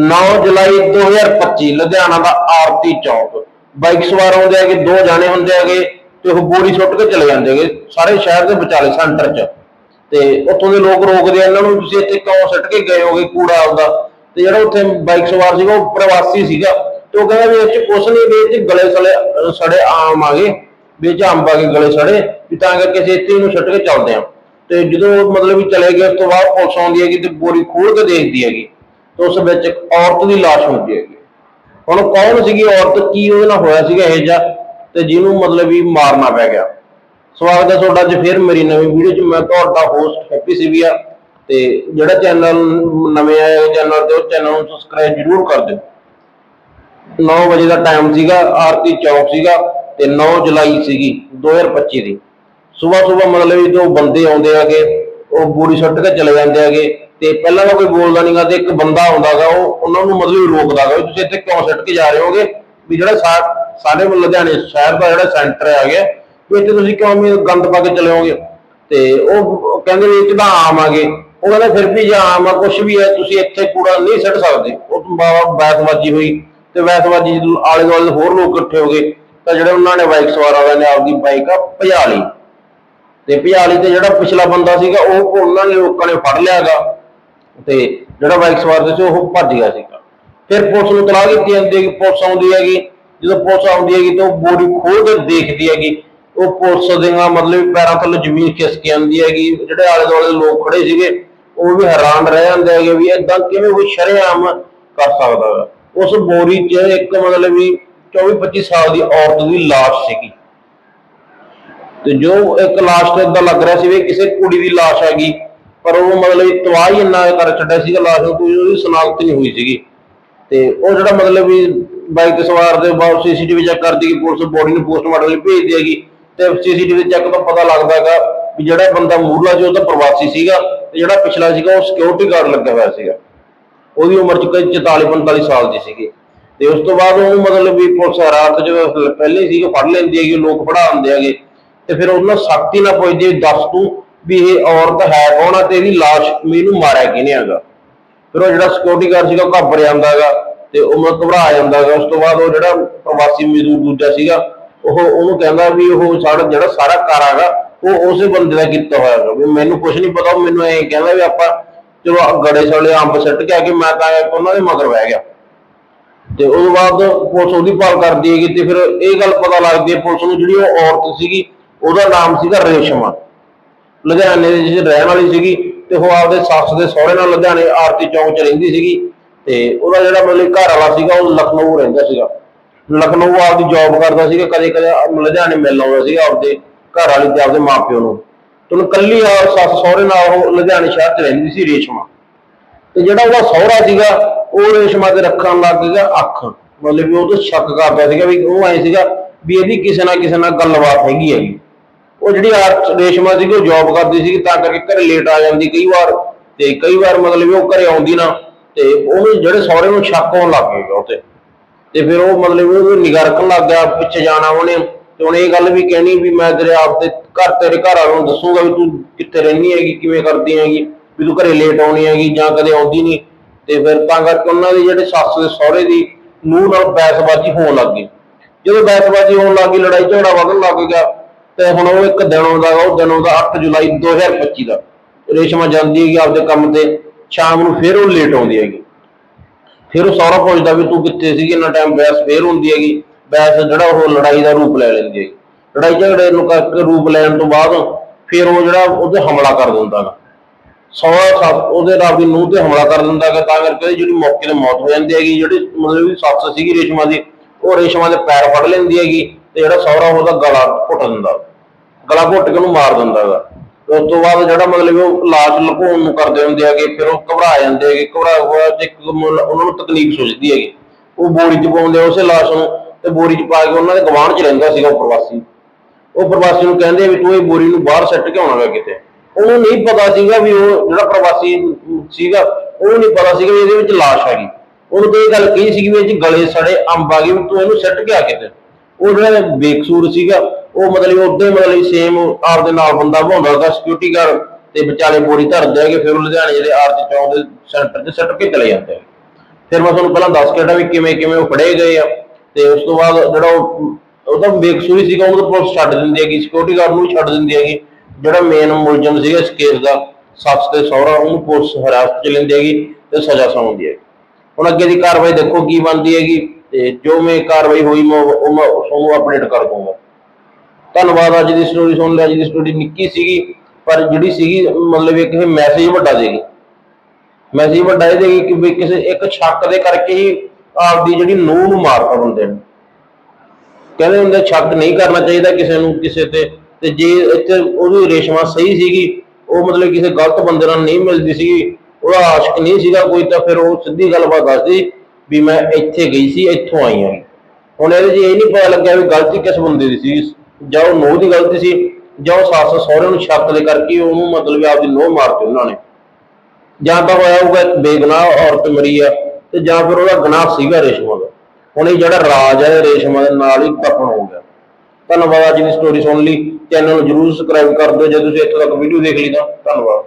9 ਜੁਲਾਈ 2025 ਲੁਧਿਆਣਾ ਦਾ ਆਰਤੀ ਚੌਕ। Bike ਸਵਾਰ ਆਉਂਦੇ ਹੈਗੇ, ਦੋ ਜਾਣੇ ਹੁੰਦੇ ਹੈਗੇ ਤੇ ਉਹ ਬੋਰੀ ਸੁੱਟ ਕੇ ਚਲੇ ਜਾਂਦੇ ਹੈਗੇ, ਸਾਰੇ ਸ਼ਹਿਰ ਦੇ ਵਿਚਾਲੇ, ਸੈਂਟਰ 'ਚ। ਤੇ ਉੱਥੋਂ ਦੇ ਲੋਕ ਰੋਕਦੇ ਆ, ਇਹਨਾਂ ਨੂੰ ਤੁਸੀਂ ਇੱਥੇ ਕਿਉਂ ਸੁੱਟ ਕੇ ਗਏ ਹੋਗੇ, ਕੂੜਾ ਆਉਂਦਾ ਤੇ ਜਿਹੜਾ ਉੱਥੇ ਬਾਈਕ ਸਵਾਰ ਸੀਗਾ, ਉਹ ਪ੍ਰਵਾਸੀ ਸੀਗਾ। ਤੇ ਉਹ ਕਹਿੰਦਾ ਵੀ ਇਹ 'ਚ ਕੁਛ ਨਹੀਂ ਵੀ ਇਹ 'ਚ ਗਲੇ ਸਲੇ, ਸੜੇ ਆਮ ਆ ਗਏ ਵੀ ਇਹ 'ਚ ਅੰਬ ਆ ਗਲੇ ਸੜੇ, ਵੀ ਤਾਂ ਕਰਕੇ ਅਸੀਂ ਇੱਥੇ ਇਹਨੂੰ ਸੁੱਟ ਕੇ ਚੱਲਦੇ ਆ ਤੇ ਜਦੋਂ ਮਤਲਬ ਵੀ ਚਲੇ ਗਏ, ਉਸ ਤੋਂ ਬਾਅਦ ਪੁਲਿਸ ਆਉਂਦੀ ਹੈਗੀ ਤੇ ਬੋਰੀ ਖੋਲ ਕੇ ਦੇਖਦੀ ਹੈਗੀ। ਤੇ ਉਸ ਵਿੱਚ ਇੱਕ ਔਰਤ ਦੀ ਲਾਸ਼ ਹੁੰਦੀ ਹੈਗੀ। ਹੁਣ ਕੌਣ ਸੀਗੀ ਔਰਤ? ਕੀ ਉਹਦੇ ਨਾਲ ਹੋਇਆ ਸੀਗਾ ਇਹ ਜਿਹਾ? ਤੇ ਜਿਹਨੂੰ ਮਤਲਬ ਵੀ ਮਾਰਨਾ ਪੈ ਗਿਆ। ਸਵਾਗਤ ਹੈ ਤੁਹਾਡਾ ਅੱਜ ਫਿਰ ਮੇਰੀ ਨਵੀਂ ਵੀਡੀਓ 'ਚ ਮੈਂ ਤੁਹਾਡਾ ਹੋਸਟ ਹੈਪੀ ਸੀਵੀਆ। ਤੇ ਜਿਹੜਾ ਚੈਨਲ ਨਵੇਂ ਆਏ ਚੈਨਲ ਤੇ, ਉਹ ਚੈਨਲ ਨੂੰ ਸਬਸਕ੍ਰਾਈਬ ਜਰੂਰ ਕਰ ਦਿਓ। 9 ਵਜੇ ਦਾ ਟਾਈਮ ਸੀਗਾ, ਆਰਤੀ ਚੌਕ ਸੀਗਾ, ਤੇ 9 ਜੁਲਾਈ ਸੀਗੀ 2025 ਦੀ। ਸਵੇਰ ਸਵੇਰ ਮਤਲਬ ਵੀ ਦੋ ਬੰਦੇ ਆਉਂਦੇ ਹੈਗੇ, ਉਹ ਬੂੜੀ ਸੁੱਟ ਕੇ ਚਲੇ ਜਾਂਦੇ ਹੈਗੇ। ਤੇ ਪਹਿਲਾਂ ਤਾਂ ਕੋਈ ਬੋਲਦਾ ਨਹੀਂਗਾ ਤੇ ਇੱਕ ਬੰਦਾ ਆਉਂਦਾਗਾ ਉਹ ਉਹਨਾਂ ਨੂੰ ਮਤਲਬ ਵੀ ਰੋਕਦਾਗਾ ਵੀ ਤੁਸੀਂ ਇੱਥੇ ਕਿਉਂ ਸੁੱਟ ਕੇ ਜਾ ਰਹੇ ਹੋਗੇ? ਵੀ ਜਿਹੜਾ ਸਾਡੇ ਲੁਧਿਆਣੇ ਸ਼ਹਿਰ ਦਾ ਜਿਹੜਾ ਸੈਂਟਰ ਹੈ ਗਿਆ, ਵੀ ਇੱਥੇ ਤੁਸੀਂ ਕਿਉਂ ਵੀ ਗੰਦ ਪਾ ਕੇ ਚਲੇ ਹੋਗੇ? ਤੇ ਉਹ ਕਹਿੰਦੇ ਵੀ ਇਹ ਤਾਂ ਆਮ ਆਗੇ ਉਹ ਕਹਿੰਦਾ ਫਿਰ ਵੀ ਜੇ ਆਮ ਆ ਕੁਝ ਵੀ ਹੈ ਤੁਸੀਂ ਇੱਥੇ ਕੂੜਾ ਨਹੀਂ ਸੁੱਟ ਸਕਦੇ। ਉਹ ਤੋਂ ਬੈਸਬਾਜੀ ਹੋਈ ਤੇ ਬੈਸਬਾਜੀ ਜਦੋਂ ਆਲੇ ਦੁਆਲੇ ਹੋਰ ਲੋਕ ਇਕੱਠੇ ਹੋ ਗਏ। ਤਾਂ ਜਿਹੜੇ ਉਹਨਾਂ ਨੇ ਬਾਈਕ ਸਵਾਰ ਵਾਲਿਆਂ ਨੇ, ਆਪਦੀ ਬਾਈਕ ਆ ਭਜਾ ਲਈ ਤੇ ਭਜਾਲੀ ਤੇ ਜਿਹੜਾ ਪਿਛਲਾ ਬੰਦਾ ਸੀਗਾ, ਉਹ ਉਹਨਾਂ ਨੇ ਲੋਕਾਂ ਨੇ ਫੜ ਲਿਆਗਾ ਤੇ ਜਿਹੜਾ ਬਾਈਕ ਸਵਾਰ ਸੀ ਉਹ ਭੱਜ ਗਿਆ ਸੀਗਾ। ਫਿਰ ਪੁਲਿਸ ਨੂੰ ਤਲਾਹ ਕੀਤੀ ਜਾਂਦੀ ਹੈ ਕਿ ਪੁਲਿਸ ਆਉਂਦੀ ਹੈਗੀ। ਜਦੋਂ ਪੁਲਿਸ ਆਉਂਦੀ ਹੈਗੀ ਤਾਂ ਉਹ ਬੋਡੀ ਖੋਲ ਕੇ ਦੇਖਦੀ ਹੈਗੀ। ਉਹ ਪੁਲਿਸ ਦੀਆਂ ਮਤਲਬ ਪੈਰਾਂ ਥੱਲੇ ਜ਼ਮੀਨ ਖਿਸਕ ਜਾਂਦੀ ਹੈਗੀ। ਜਿਹੜੇ ਆਲੇ ਦੁਆਲੇ ਲੋਕ ਖੜੇ ਸੀਗੇ, ਉਹ ਵੀ ਹੈਰਾਨ ਰਹਿ ਜਾਂਦੇ ਹੈਗੇ ਵੀ ਇਦਾਂ ਕਿਵੇਂ ਕੋਈ ਸ਼ਰੇਆਮ ਕਰ ਸਕਦਾ ਵਾ ਉਸ ਬੋਰੀ 'ਚ ਇੱਕ ਮਤਲਬ ਵੀ 24 25 ਸਾਲ ਦੀ ਔਰਤ ਦੀ ਲਾਸ਼ ਸੀਗੀ। ਤੇ ਜੋ ਇੱਕ ਲਾਸ਼ ਤੇ ਇਦਾਂ ਲੱਗ ਰਿਹਾ ਸੀ ਵੀ ਕਿਸੇ ਕੁੜੀ ਦੀ ਲਾਸ਼ ਹੈਗੀ। ਪਰ ਉਹ ਮਤਲਬ ਤਵਾਹ ਇੰਨਾ ਕਰ ਛੱਡਿਆ ਸੀਗਾ, ਲਾਸ਼ ਨੂੰ ਕੋਈ ਉਹਦੀ ਸਨਾਖਤ ਨਹੀਂ ਹੋਈ ਸੀਗੀ। ਤੇ ਉਹ ਜਿਹੜਾ ਮਤਲਬ ਵੀ ਬਾਈਕ ਤੇ ਸਵਾਰ ਦੇ ਬਾਅਦ ਸੀਸੀਟੀਵੀ ਚੈੱਕ ਕਰਦੀ ਕਿ ਪੁਲਿਸ ਬੋਡੀ ਨੂੰ ਪੋਸਟਮਾਰਟਮ ਲਈ ਭੇਜਦੀ ਹੈਗੀ, ਤੇ ਸੀਸੀਟੀਵੀ ਚੈੱਕ ਤੋਂ ਪਤਾ ਲੱਗਦਾ ਵੀ ਜਿਹੜਾ ਬੰਦਾ ਮੂਰਲਾ ਸੀ, ਉਹ ਤਾਂ ਪ੍ਰਵਾਸੀ ਸੀਗਾ ਤੇ ਜਿਹੜਾ ਪਿਛਲਾ ਸੀਗਾ, ਉਹ ਸਿਕਿਉਰਿਟੀ ਗਾਰਡ ਲੱਗਿਆ ਹੋਇਆ ਸੀਗਾ। ਉਹਦੀ ਉਮਰ ਚ ਕੋਈ 44 45 ਸਾਲ ਦੀ ਸੀਗੀ। ਤੇ ਉਸ ਤੋਂ ਬਾਅਦ ਉਹਨੂੰ ਮਤਲਬ ਵੀ ਪੁਲਿਸ ਰਾਤ ਜਦੋਂ ਪਹਿਲੇ ਸੀਗੇ, ਫੜ ਲੈਂਦੀ ਹੈਗੀ, ਲੋਕ ਫੜਾ ਆਉਂਦੇ ਹੈਗੇ। ਤੇ ਫਿਰ ਉਹਨਾਂ ਸਖਤੀ ਨਾਲ ਪੁੱਛਦੀ ਵੀ ਦੱਸ ਤੂੰ ਵੀ ਇਹ ਔਰਤ ਹੈ ਕੌਣ ਆ ਤੇ ਇਹਦੀ ਲਾਸ਼ ਮੈਨੂੰ ਮਾਰਿਆ ਕਿਹਨੇ ਹੈਗਾ। ਫਿਰ ਉਹ ਜਿਹੜਾ ਸਿਕਿਉਰਿਟੀ ਗਾਰਡ ਸੀਗਾ ਉਹ ਘਬਰ ਜਾਂਦਾ ਤੇ ਉਹ ਮਤਲਬ ਘਬਰਾ ਜਾਂਦਾ ਉਸ ਤੋਂ ਬਾਅਦ ਉਹ ਜਿਹੜਾ ਪ੍ਰਵਾਸੀ ਮਜ਼ਦੂਰ ਦੂਜਾ ਸੀਗਾ, ਉਹ ਉਹਨੂੰ ਕਹਿੰਦਾ ਵੀ ਉਹ ਸਾਡਾ ਜਿਹੜਾ ਸਾਰਾ ਕਾਰ ਹੈਗਾ, ਉਹ ਉਸੇ ਬੰਦੇ ਦਾ ਕੀਤਾ ਹੋਇਆ ਹੈਗਾ। ਵੀ ਮੈਨੂੰ ਕੁਝ ਨਹੀਂ ਪਤਾ ਮੈਨੂੰ ਐਂ ਕਹਿੰਦਾ ਵੀ ਆਪਾਂ ਚਲੋ ਆਹ ਗੜੇ ਸਾਲੇ ਅੰਬ ਸਿੱਟ ਕੇ ਆ ਕੇ ਮੈਂ ਤਾਂ ਉਹਨਾਂ ਦੇ ਮਗਰ ਬਹਿ ਗਿਆ। ਤੇ ਉਸ ਤੋਂ ਬਾਅਦ ਪੁਲਿਸ ਉਹਦੀ ਭਾਲ ਕਰਦੀ ਹੈਗੀ ਤੇ ਫਿਰ ਇਹ ਗੱਲ ਪਤਾ ਲੱਗਦੀ ਹੈ ਪੁਲਿਸ ਨੂੰ ਜਿਹੜੀ ਉਹ ਔਰਤ ਸੀਗੀ, ਉਹਦਾ ਨਾਮ ਸੀਗਾ ਰੇਸ਼ਮਾ। ਲੁਧਿਆਣੇ ਦੇ ਵਿੱਚ ਰਹਿਣ ਵਾਲੀ ਸੀਗੀ ਤੇ ਉਹ ਆਪਦੇ ਸੱਸ ਦੇ ਸਹੁਰੇ ਨਾਲ ਲੁਧਿਆਣੇ ਆਰਤੀ ਚੌਂਕ 'ਚ ਰਹਿੰਦੀ ਸੀਗੀ ਤੇ ਉਹਦਾ ਜਿਹੜਾ ਮਤਲਬ ਘਰ ਵਾਲਾ ਸੀਗਾ, ਉਹ ਲਖਨਊ ਰਹਿੰਦਾ ਸੀਗਾ। ਲਖਨਊ ਆਪਦੀ ਜੌਬ ਕਰਦਾ ਸੀਗਾ, ਕਦੇ ਕਦੇ ਲੁਧਿਆਣੇ ਮਿਲ ਆਉਂਦਾ ਸੀਗਾ ਆਪਦੇ ਘਰ ਵਾਲੀ ਤੇ ਆਪਦੇ ਮਾਪਿਓ ਨੂੰ। ਤੇ ਉਹਨੂੰ ਕੱਲੀ ਆ ਸੱਸ ਸਹੁਰੇ ਨਾਲ ਉਹ ਲੁਧਿਆਣੇ ਸ਼ਹਿਰ 'ਚ ਰਹਿੰਦੀ ਸੀ, ਰੇਸ਼ਮਾ। ਤੇ ਜਿਹੜਾ ਉਹਦਾ ਸਹੁਰਾ ਸੀਗਾ, ਉਹ ਰੇਸ਼ਮਾ ਤੇ ਰੱਖਣ ਲੱਗ ਗਿਆ ਅੱਖ। ਮਤਲਬ ਵੀ ਉਹ ਤੋਂ ਸ਼ੱਕ ਕਰਦਾ ਸੀਗਾ ਵੀ ਉਹ ਐ ਸੀਗਾ ਵੀ ਇਹਦੀ ਕਿਸੇ ਨਾ ਕਿਸੇ ਨਾਲ ਗੱਲਬਾਤ ਹੈਗੀ ਹੈਗੀ। ਉਹ ਜਿਹੜੀ ਆਰ ਰੇਸ਼ਮਾ ਸੀਗੀ, ਉਹ ਜੌਬ ਕਰਦੀ ਸੀਗੀ, ਤਾਂ ਕਰਕੇ ਘਰੇ ਲੇਟ ਆ ਜਾਂਦੀ ਕਈ ਵਾਰ। ਤੇ ਕਈ ਵਾਰ ਮਤਲਬ ਉਹ ਘਰੇ ਆਉਂਦੀ ਨਾ, ਤੇ ਉਹਨੂੰ ਜਿਹੜੇ ਸਹੁਰੇ ਨੂੰ ਸ਼ੱਕ ਹੋਣ ਲੱਗ ਗਿਆ ਉਹ ਤੇ ਤੇ ਫਿਰ ਉਹ ਮਤਲਬ ਉਹ ਉਹਨੂੰ ਨਿਗਾਹ ਰੱਖਣ ਲੱਗ ਗਿਆ, ਪਿੱਛੇ ਜਾਣਾ ਉਹਨੇ। ਤੇ ਉਹਨੇ ਇਹ ਗੱਲ ਵੀ ਕਹਿਣੀ ਵੀ ਮੈਂ ਤੇਰੇ ਆਪ ਦੇ ਘਰ, ਤੇਰੇ ਘਰ ਵਾਲਿਆਂ ਨੂੰ ਦੱਸੂਗਾ ਵੀ ਤੂੰ ਕਿੱਥੇ ਰਹਿੰਦੀ ਹੈਗੀ, ਕਿਵੇਂ ਕਰਦੀ ਹੈਗੀ, ਵੀ ਤੂੰ ਘਰੇ ਲੇਟ ਆਉਣੀ ਹੈਗੀ ਜਾਂ ਕਦੇ ਆਉਂਦੀ ਨਹੀਂ। ਤੇ ਫਿਰ ਤਾਂ ਕਰਕੇ ਉਹਨਾਂ ਦੇ ਜਿਹੜੇ ਸੱਸ ਦੇ ਸਹੁਰੇ ਦੀ ਨੂੰਹ ਨਾਲ ਬਹਿਸਬਾਜ਼ੀ ਹੋਣ ਲੱਗ ਗਈ। ਜਦੋਂ ਬਹਿਸਬਾਜ਼ੀ ਹੋਣ ਲੱਗ ਗਈ, ਲੜਾਈ ਝਗੜਾ ਵਧਣ ਲੱਗ ਗਿਆ ਤੇ ਹੁਣ ਉਹ ਇੱਕ ਦਿਨ ਆਉਂਦਾ ਗਾ, ਉਹ ਦਿਨ ਆਉਂਦਾ 8 ਜੁਲਾਈ 2025 ਦਾ। ਰੇਸ਼ਮਾ ਜਾਂਦੀ ਹੈਗੀ ਆਪਦੇ ਕੰਮ ਤੇ ਸ਼ਾਮ ਨੂੰ ਫਿਰ ਉਹ ਲੇਟ ਆਉਂਦੀ ਹੈਗੀ। ਫਿਰ ਉਹ ਸਾਰਾ ਪੁੱਛਦਾ ਵੀ ਤੂੰ ਕਿੱਥੇ ਸੀਗੀ ਇੰਨਾ ਟਾਈਮ ਬਹਿਸ ਫੇਰ ਹੁੰਦੀ ਹੈਗੀ। ਬਹਿਸ ਜਿਹੜਾ ਉਹ ਲੜਾਈ ਦਾ ਰੂਪ ਲੈ ਲੈਂਦੀ ਹੈਗੀ। ਲੜਾਈ ਝਗੜੇ ਨੂੰ ਕਰਕੇ ਰੂਪ ਲੈਣ ਤੋਂ ਬਾਅਦ ਫਿਰ ਉਹ ਜਿਹੜਾ ਉਹਦੇ ਹਮਲਾ ਕਰ ਦਿੰਦਾ ਗਾ ਸਵਾ ਸੱਸ ਉਹਦੇ ਨਾਲ ਦੀ ਨੂੰਹ ਤੇ ਹਮਲਾ ਕਰ ਦਿੰਦਾ ਹੈਗਾ ਤਾਂ ਕਰਕੇ ਉਹਦੀ ਜਿਹੜੀ ਮੌਕੇ ਤੇ ਮੌਤ ਹੋ ਜਾਂਦੀ ਹੈਗੀ ਜਿਹੜੀ ਮਤਲਬ ਵੀ ਸੱਸ ਸੀਗੀ ਰੇਸ਼ਮਾ ਦੀ ਉਹ ਰੇਸ਼ਮਾ ਦੇ ਪੈਰ ਫੜ ਲੈਂਦੀ ਹੈਗੀ ਤੇ ਜਿਹੜਾ ਸਹੁਰਾ ਉਹਦਾ ਗਲਾ ਘੁੱਟ ਦਿੰਦਾ। ਗਲਾ ਘੁੱਟ ਕੇ ਉਹਨੂੰ ਮਾਰ ਦਿੰਦਾ ਹੈਗਾ ਉਸ ਤੋਂ ਬਾਅਦ ਜਿਹੜਾ ਮਤਲਬ ਉਹ ਲਾਸ਼ ਲੁਕਾਉਣ ਨੂੰ ਕਰਦੇ ਹੁੰਦੇ ਹੈਗੇ, ਫਿਰ ਉਹ ਘਬਰਾ ਜਾਂਦੇ ਹੈਗੇ, ਘਬਰਾ ਹੋਇਆ ਤੇ ਇੱਕ ਉਹਨਾਂ ਨੂੰ ਤਕਲੀਫ ਸੁਝਦੀ ਹੈਗੀ। ਉਹ ਬੋਰੀ 'ਚ ਪਾਉਂਦੇ ਉਸੇ ਲਾਸ਼ ਨੂੰ ਤੇ ਬੋਰੀ 'ਚ ਪਾ ਕੇ ਉਹਨਾਂ ਦੇ ਗਵਾਂਢ 'ਚ ਰਹਿੰਦਾ ਸੀਗਾ ਉਹ ਪ੍ਰਵਾਸੀ। ਉਹ ਪ੍ਰਵਾਸੀ ਨੂੰ ਕਹਿੰਦੇ ਵੀ ਤੂੰ ਇਹ ਬੋਰੀ ਨੂੰ ਬਾਹਰ ਸੱਟ ਕੇ ਆਉਣਾਗਾ ਕਿਤੇ। ਉਹਨੂੰ ਨਹੀਂ ਪਤਾ ਸੀਗਾ ਵੀ ਉਹ ਜਿਹੜਾ ਪ੍ਰਵਾਸੀ ਸੀਗਾ, ਉਹਨੂੰ ਨਹੀਂ ਪਤਾ ਸੀਗਾ ਵੀ ਇਹਦੇ ਵਿੱਚ ਲਾਸ਼ ਹੈਗੀ। ਉਹਨੂੰ ਤੇ ਇਹ ਗੱਲ ਕਹੀ ਸੀਗੀ ਵੀ ਇਹ 'ਚ ਗਲੇ ਸੜੇ ਅੰਬ ਆ ਗਏ ਤੂੰ ਇਹਨੂੰ ਸੱਟ ਕੇ ਆ ਕਿਤੇ। ਉਹ ਜਿਹੜਾ ਬੇਕਸੂਰ ਸੀਗਾ ਉਹ ਮਤਲਬ ਉਦੋਂ ਮਤਲਬ ਸੇਮ ਆਪਦੇ ਨਾਲ ਬੰਦਾ ਭਾਉਂਦਾ ਉਹਦਾ ਸਿਕਿਉਰਿਟੀ ਗਾਰਡ ਤੇ ਵਿਚਾਲੇ ਬੋਰੀ ਧਰਦੇ ਹੈਗੇ ਫਿਰ ਉਹ ਲੁਧਿਆਣੇ ਜਿਹੜੇ ਆਰਤੀ ਚੌਂਕ ਦੇ ਸੈਂਟਰ 'ਚ ਸੱਟ ਕੇ ਚਲੇ ਜਾਂਦੇ ਹੈਗੇ ਫਿਰ ਮੈਂ ਤੁਹਾਨੂੰ ਪਹਿਲਾਂ ਦੱਸ ਕੇ ਹਟਾਂ ਵੀ ਕਿਵੇਂ ਕਿਵੇਂ ਉਹ ਫੜੇ ਗਏ ਆ। ਤੇ ਉਸ ਤੋਂ ਬਾਅਦ ਜਿਹੜਾ ਉਹ ਉਹਦਾ ਬੇਕਸੂਰੀ ਸੀਗਾ, ਉਹਨੂੰ ਤਾਂ ਪੁਲਿਸ ਛੱਡ ਦਿੰਦੀ ਹੈਗੀ ਸਿਕਿਉਰਿਟੀ ਗਾਰਡ ਨੂੰ ਛੱਡ ਦਿੰਦੀ ਹੈਗੀ। ਜਿਹੜਾ ਮੇਨ ਮੁਲਜ਼ਮ ਸੀਗਾ ਇਸ ਕੇਸ ਦਾ, ਸੱਸ ਤੇ ਸਹੁਰਾ, ਉਹਨੂੰ ਪੁਲਿਸ ਹਿਰਾਸਤ 'ਚ ਲੈਂਦੀ ਹੈਗੀ ਤੇ ਸਜ਼ਾ ਸੁਣਾਉਂਦੀ ਹੈ ਹੁਣ ਅੱਗੇ ਦੀ ਕਾਰਵਾਈ ਦੇਖੋ ਕੀ ਬਣਦੀ ਹੈਗੀ ਤੇ ਜੋ ਮੈਂ ਕਾਰਵਾਈ ਹੋਈ, ਮੈਂ ਉਹ ਮੈਂ ਤੁਹਾਨੂੰ ਅਪਡੇਟ ਕਰ ਦੂੰਗਾ ਧੰਨਵਾਦ, ਅੱਜ ਦੀ ਸਟੋਰੀ ਸੁਣ ਲਈ, ਅੱਜ ਦੀ ਸਟੋਰੀ ਨਿੱਕੀ ਸੀਗੀ, ਪਰ ਜਿਹੜੀ ਸੀਗੀ, ਮਤਲਬ ਇੱਕ ਇਹ ਮੈਸੇਜ ਵੱਡਾ ਦੇਗੀ ਮੈਸੇਜ ਵੱਡਾ ਇਹ ਦੇਗੀ ਕਿ ਵੀ ਕਿਸੇ ਇੱਕ ਸ਼ੱਕ ਦੇ ਕਰਕੇ ਹੀ ਆਪਦੀ ਜਿਹੜੀ ਨੂੰਹ ਨੂੰ ਮਾਰਤਾ ਬੰਦੇ ਨੇ। ਕਹਿੰਦੇ ਹੁੰਦੇ ਸ਼ੱਕ ਨਹੀਂ ਕਰਨਾ ਚਾਹੀਦਾ ਕਿਸੇ ਨੂੰ, ਕਿਸੇ ਤੇ ਤੇ ਜੇ ਇੱਥੇ ਉਹਦੀ ਰੇਸ਼ਮਾ ਸਹੀ ਸੀਗੀ, ਉਹ ਮਤਲਬ ਕਿਸੇ ਗਲਤ ਬੰਦੇ ਨਾਲ ਨਹੀਂ ਮਿਲਦੀ ਸੀਗੀ, ਉਹਦਾ ਆਸ਼ਕ ਨਹੀਂ ਸੀਗਾ ਕੋਈ, ਤਾਂ ਫਿਰ ਉਹ ਸਿੱਧੀ ਗੱਲਬਾਤ ਦੱਸਦੀ ਵੀ ਮੈਂ ਇੱਥੇ ਗਈ ਸੀ, ਇੱਥੋਂ ਆਈ ਹਾਂ। ਹੁਣ ਇਹਦੇ 'ਚ ਇਹ ਨਹੀਂ ਪਤਾ ਲੱਗਿਆ ਵੀ ਗਲਤੀ ਕਿਸ ਬੰਦੇ ਦੀ ਸੀ ਜਾਂ ਉਹ ਨੋਹ ਦੀ ਗਲਤੀ ਸੀ, ਜਾਂ ਉਹ ਸੱਸ ਸਹੁਰੇ ਨੂੰ ਸ਼ੱਕ ਦੇ ਕਰਕੇ ਉਹਨੂੰ ਮਤਲਬ ਆਪਦੀ ਨੂੰਹ ਮਾਰਤੀ ਉਹਨਾਂ ਨੇ। ਜਾਂ ਤਾਂ ਹੋਇਆ ਹੋਊਗਾ ਇੱਕ ਔਰਤ ਮਰੀ ਆ, ਤੇ ਜਾਂ ਫਿਰ ਉਹਦਾ ਗੁਨਾਹ ਸੀਗਾ ਰੇਸ਼ਮਾ ਦਾ। ਹੁਣ ਇਹ ਜਿਹੜਾ ਰਾਜ ਹੈ ਰੇਸ਼ਮਾ ਦੇ ਨਾਲ ਹੀ ਕਪਣ ਹੋ ਗਿਆ। ਧੰਨਵਾਦ, ਅੱਜ ਦੀ ਸਟੋਰੀ ਸੁਣ ਲਈ। ਚੈਨਲ ਨੂੰ ਜਰੂਰ ਸਬਸਕ੍ਰਾਈਬ ਕਰ ਦਿਓ। ਜੇ ਤੁਸੀਂ ਇੱਥੋਂ ਤੱਕ ਵੀਡੀਓ ਦੇਖ ਲਈ ਤਾਂ ਧੰਨਵਾਦ।